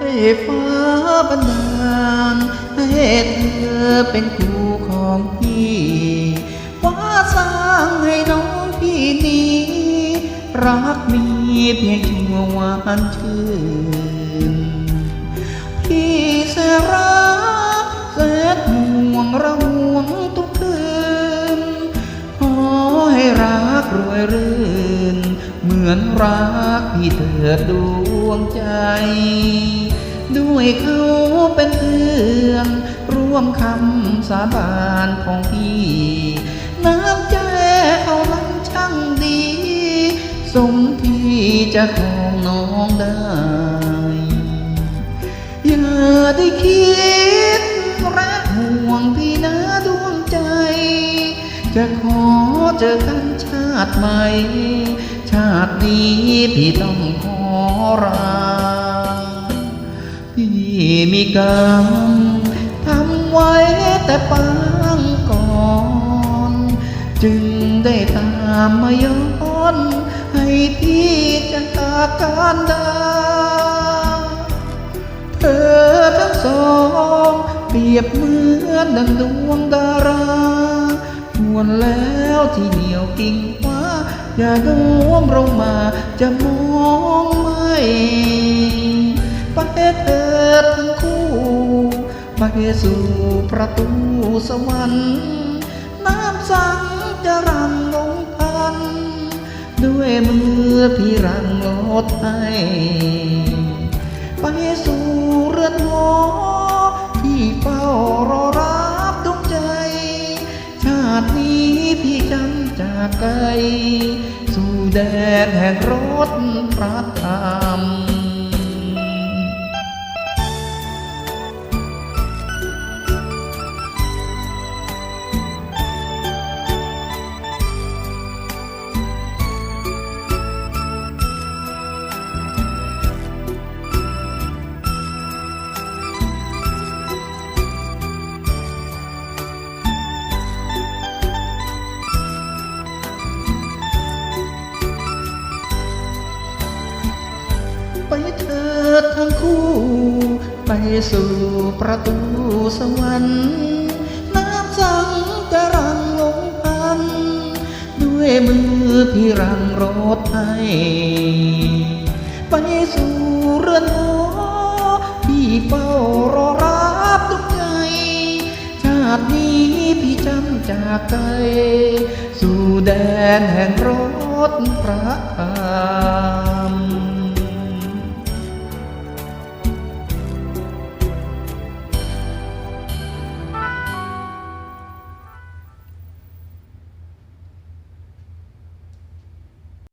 ฟ้าบันดาลให้เธอเป็นครูของพี่ฟ้าสร้างให้น้องพี่นี้ รักมีเพียงชั่ววันชื่นพี่แสรักแสนห่วงระห่วงทุกคืนขอให้รักรวยรื่น เหมือนรักพี่เถิดด วงใจ ด้วยเขาเป็นเพื่อนร่วมคำสาบานของพี่ น้ำใจเขานั้นช่างดี สมที่จะของน้องได้ อย่าได้คิดรักห่วงพี่นะดวงใจ จะขอเจอกันชาติใหม่ ชาตินี้พี่ต้องขอ ราพี่มีกรรมทำไว้แต่ปางก่อน จึงได้ตามมาย้อน ให้พี่จากการดาเธอทั้งสองเปรียบเหมือนดังดวงดาราควรแล้วที่เหนียวกิ่ง อย่าโน้มลงมาจะมองไม่ไปเถิดทั้งคู่ไปสู่ประตูสวรรค์น้ำสังจะรันลงพัน ด้วยมือพี่รังลดให้ไปสู่เรือนหอที่เฝ้ารอรับดวงใจ ชาตินี้พี่จำ จากไกล สู่แดนแห่งรถพระทา ดทั้งคู่ ไปสู่ประตูสวรรค์น้ำสังจะรังลงพัน ด้วยมือพี่รังรถให้ไปสู่เรือนหอที่เฝ้ารอรับทุกใจ ชาตินี้พี่จำจากไกลสู่แดนแห่งรถพระธรรม